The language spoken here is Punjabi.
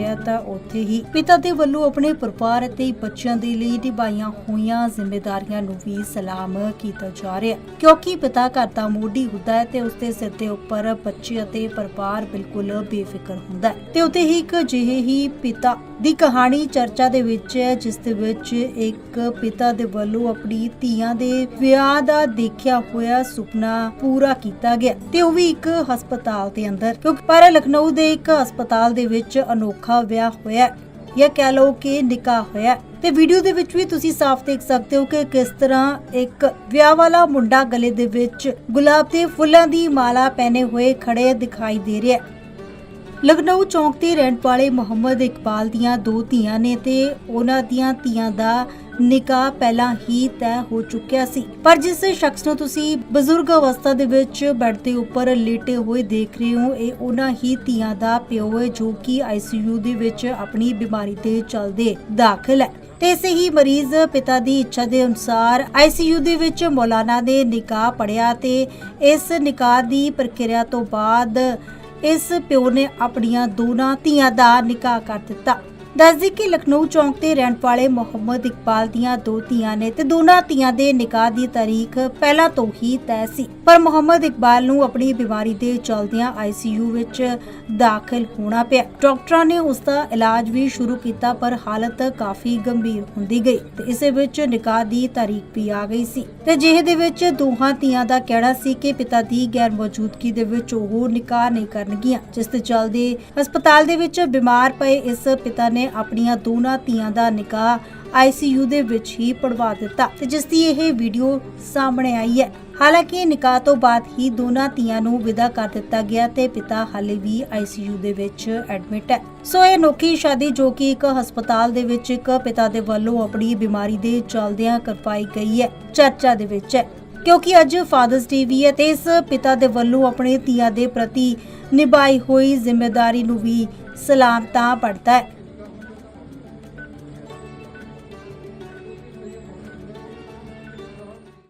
ਪਿਆ ਤਾਂ ਉੱਥੇ ਹੀ ਪਿਤਾ ਦੇ ਵੱਲੋਂ ਆਪਣੇ ਪਰਿਵਾਰ ਅਤੇ ਬੱਚਿਆਂ ਦੇ ਲਈ ਨਿਭਾਈਆਂ ਹੋਈਆਂ ਜ਼ਿੰਮੇਵਾਰੀਆਂ ਨੂੰ ਵੀ ਸਲਾਮ ਕੀਤਾ ਜਾ ਰਿਹਾ ਕਿਉਂਕਿ ਪਿਤਾ ਘਰ ਦਾ ਮੋਢੀ ਹੁੰਦਾ ਹੈ ਤੇ ਉਸਦੇ ਸਿਰ ਦੇ ਉੱਪਰ ਬੱਚੇ ਅਤੇ ਪਰਿਵਾਰ ਬਿਲਕੁਲ ਬੇਫਿਕਰ ਹੁੰਦਾ ਹੈ। ਤੇ ਉੱਥੇ ਹੀ ਇੱਕ ਜਿਹੇ ਹੀ ਪਿਤਾ ਦੀ ਕਹਾਣੀ ਚਰਚਾ ਦੇ ਵਿੱਚ ਹੈ, ਜਿਸ ਦੇ ਵਿੱਚ ਇੱਕ ਪਿਤਾ ਦੇ ਵੱਲੋਂ ਆਪਣੀ ਧੀਆਂ ਦੇ ਵਿਆਹ ਦਾ ਦੇਖਿਆ ਹੋਇਆ ਸੁਪਨਾ ਪੂਰਾ ਕੀਤਾ ਗਿਆ। ਤੇ ਉਹ ਵੀ ਇੱਕ ਹਸਪਤਾਲ ਦੇ ਅੰਦਰ, ਕਿਉਂਕਿ ਪਰ ਲਖਨਊ ਦੇ ਇੱਕ ਹਸਪਤਾਲ ਦੇ ਵਿੱਚ ਅਨੋਖਾ ਵਿਆਹ ਹੋਇਆ ਜਾਂ ਕਹਿ ਲਓ ਕਿ ਨਿਕਾਹ ਹੋਇਆ ਤੇ ਵੀਡੀਓ ਦੇ ਵਿੱਚ ਵੀ ਤੁਸੀਂ ਸਾਫ਼ ਦੇਖ ਸਕਦੇ ਹੋ ਕਿ ਕਿਸ ਤਰ੍ਹਾਂ ਇੱਕ ਵਿਆਹ ਵਾਲਾ ਮੁੰਡਾ ਗਲੇ ਦੇ ਵਿੱਚ ਗੁਲਾਬ ਦੇ ਫੁੱਲਾਂ ਦੀ ਮਾਲਾ ਪਹਿਨੇ ਹੋਏ ਖੜੇ ਦਿਖਾਈ ਦੇ ਰਿਹਾ ਹੈ। ਲਖਨਊ ਚੌਂਕ ਤੇ ਰਹਿਣ ਵਾਲੇ ਮੁਹੰਮਦ ਇਕਬਾਲ ਦੀਆਂ ਦੋ ਧੀਆਂ ਨੇ ਤੇ ਉਹਨਾਂ ਦੀਆਂ ਧੀਆਂ ਦਾ ਨਿਕਾਹ ਪਹਿਲਾਂ ਹੀ ਤੈਅ ਹੋ ਚੁੱਕਿਆ ਸੀ। ਪਰ ਜਿਸ ਸ਼ਖਸ ਨੂੰ ਤੁਸੀਂ ਬਜ਼ੁਰਗ ਅਵਸਥਾ ਦੇ ਵਿੱਚ ਬੈੱਡ ਦੇ ਉੱਪਰ ਲੇਟੇ ਹੋਏ ਦੇਖ ਰਹੇ ਹੋ, ਇਹ ਉਹਨਾਂ ਹੀ ਧੀਆਂ ਦਾ ਪਿਓ ਹੈ ਜੋ ਕਿ ਆਈਸੀਯੂ ਦੇ ਵਿੱਚ ਆਪਣੀ ਬਿਮਾਰੀ ਦੇ ਚਲਦੇ ਦਾਖਲ ਹੈ। ਤੇ ਇਸੇ ਹੀ ਮਰੀਜ਼ ਪਿਤਾ ਦੀ ਇੱਛਾ ਦੇ ਅਨੁਸਾਰ ਆਈਸੀਯੂ ਦੇ ਵਿੱਚ ਮੌਲਾਨਾ ਦੇ ਨਿਕਾਹ ਪੜਿਆ ਤੇ ਇਸ ਨਿਕਾਹ ਦੀ ਪ੍ਰਕਿਰਿਆ ਤੋਂ ਬਾਅਦ ਇਸ ਪਿਓ ਨੇ ਆਪਣੀਆਂ ਦੋਨਾਂ ਧੀਆਂ ਦਾ ਨਿਕਾਹ ਕਰ ਦਿੱਤਾ। ਦੱਸਦੀ ਕਿ ਲਖਨਊ ਚੌਂਕ ਤੇ ਰਹਿਣ ਵਾਲੇ ਮੁਹੰਮਦ ਇਕਬਾਲ ਦੀਆਂ ਦੋ ਧੀਆਂ ਨੇ ਤੇ ਦੋਨਾਂ ਧੀਆਂ ਦੇ ਨਿਕਾਹ ਦੀ ਤਾਰੀਖ ਪਹਿਲਾਂ ਤੋਂ ਹੀ ਤੈਅ ਸੀ। ਪਰ ਮੁਹੰਮਦ ਇਕਬਾਲ ਨੂੰ ਆਪਣੀ ਬਿਮਾਰੀ ਦੇ ਚਲਦਿਆਂ ਆਈਸੀਯੂ ਵਿੱਚ ਦਾਖਲ ਹੋਣਾ ਪਿਆ। ਡਾਕਟਰਾਂ ਨੇ ਉਸ ਦਾ ਇਲਾਜ ਵੀ ਸ਼ੁਰੂ ਕੀਤਾ, ਪਰ ਹਾਲਤ ਕਾਫੀ ਗੰਭੀਰ ਹੁੰਦੀ ਗਈ ਤੇ ਇਸੇ ਵਿੱਚ ਨਿਕਾਹ ਦੀ ਤਾਰੀਖ ਵੀ ਆ ਗਈ ਸੀ। ਤੇ ਜਿਹੇ ਦੇ ਵਿੱਚ ਦੋਹਾਂ ਧੀਆਂ ਦਾ ਕਹਿਣਾ ਸੀ ਕਿ ਪਿਤਾ ਦੀ ਗੈਰ ਮੌਜੂਦਗੀ ਦੇ ਵਿੱਚ ਉਹ ਨਿਕਾਹ ਨਹੀਂ ਕਰਨਗੀਆਂ, ਜਿਸ ਦੇ ਚਲਦੇ ਹਸਪਤਾਲ ਦੇ ਵਿੱਚ ਬਿਮਾਰ ਪਏ ਇਸ ਪਿਤਾ ਨੇ ਆਪਣੀਆਂ ਦੋਨਾਂ ਧੀਆਂ ਦਾ ਨਿਕਾਹ ਆਈਸੀਯੂ ਦੇ ਵਿੱਚ ਹੀ ਪੜਵਾ ਦਿੱਤਾ ਤੇ ਜਿਸ ਦੀ ਇਹ ਵੀਡੀਓ ਸਾਹਮਣੇ ਆਈ ਹੈ। ਹਾਲਾਂਕਿ ਨਿਕਾਹ ਤੋਂ ਬਾਅਦ ਹੀ ਦੋਨਾਂ ਧੀਆਂ ਨੂੰ ਵਿਦਾ ਕਰ ਦਿੱਤਾ ਗਿਆ ਤੇ ਪਿਤਾ ਹਾਲੇ ਵੀ ਆਈਸੀਯੂ ਦੇ ਵਿੱਚ ਐਡਮਿਟ ਹੈ। ਸੋ ਇਹ ਅਨੋਖੀ ਸ਼ਾਦੀ ਜੋ ਕਿ ਇੱਕ ਹਸਪਤਾਲ ਦੇ ਵਿੱਚ ਇੱਕ ਪਿਤਾ ਦੇ ਵੱਲੋਂ ਆਪਣੀ ਬਿਮਾਰੀ ਦੇ ਚਲਦਿਆਂ ਕਰਵਾਈ ਗਈ ਹੈ, ਚਰਚਾ ਦੇ ਵਿੱਚ ਹੈ। ਕਿਉਂਕਿ ਅੱਜ ਫਾਦਰਸ ਡੇ ਵੀ ਹੈ ਤੇ ਇਸ ਪਿਤਾ ਦੇ ਵੱਲੋਂ ਆਪਣੇ ਧੀਆਂ ਦੇ ਪ੍ਰਤੀ ਨਿਭਾਈ ਹੋਈ ਜ਼ਿੰਮੇਵਾਰੀ ਨੂੰ ਵੀ ਸਲਾਮ ਤਾਂ ਪੜਦਾ ਹੈ।